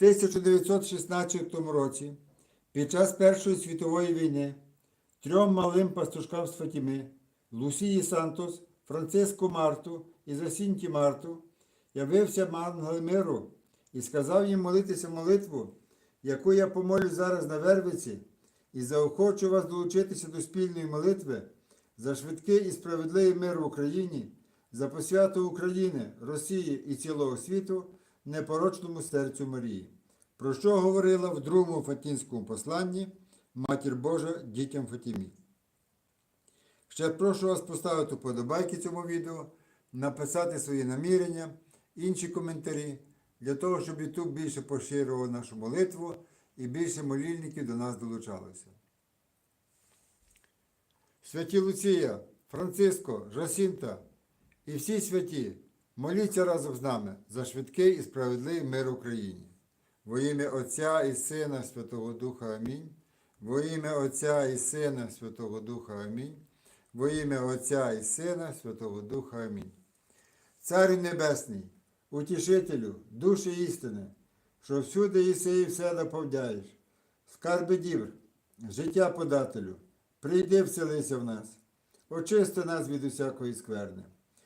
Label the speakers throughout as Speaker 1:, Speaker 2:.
Speaker 1: 1916 році, під час Першої світової війни, трьом малим пастушкам з Фатіми, Лусії Сантос, Франциску Марту і Засінті Марту, явився ангел миру і сказав їм молитися молитву, яку я помолю зараз на Вервиці, і заохочу вас долучитися до спільної молитви за швидкий і справедливий мир в Україні, за посвяту України, Росії і цілого світу непорочному серцю Марії, про що говорила в другому Фатінському посланні Матір Божа дітям Фатімі. Ще прошу вас поставити вподобайки цьому відео, написати свої намірення, інші коментарі, для того, щоб YouTube більше поширював нашу молитву і більше молільників до нас долучалося. Святі Луція, Франциско, Жасінта і всі святі, моліться разом з нами за швидкий і справедливий мир Україні. Во ім'я Отця і Сина Святого Духа Амінь. Во ім'я Отця і Сина Святого Духа Амінь. Во ім'я Отця і Сина Святого Духа Амінь. Царю Небесний, утішителю, душі істини, що всюди єси і все наповняєш, скарби дівр, життя подателю, прийди вселися в нас, очисти нас від усякої скверни,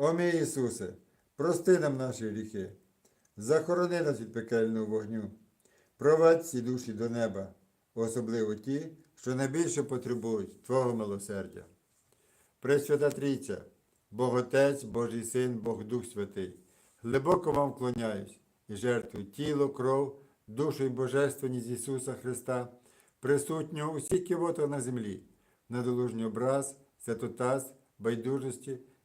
Speaker 1: О мій Ісусе, прости нам наші гріхи, захорони нас від пекельного вогню, провадь всі душі до неба, особливо ті, що найбільше потребують Твого милосердя. Пресвята Трійця, Бог Отець, Божий Син, Бог Дух Святий, глибоко вам вклоняюсь і жертвую тіло, кров, душу і божественність Ісуса Христа, присутнього у всіх кивотах на землі, надолужній образ, святотаз, байдужості,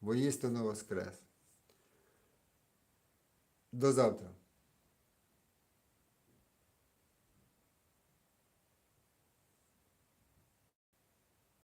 Speaker 1: воістину Воскрес. До завтра.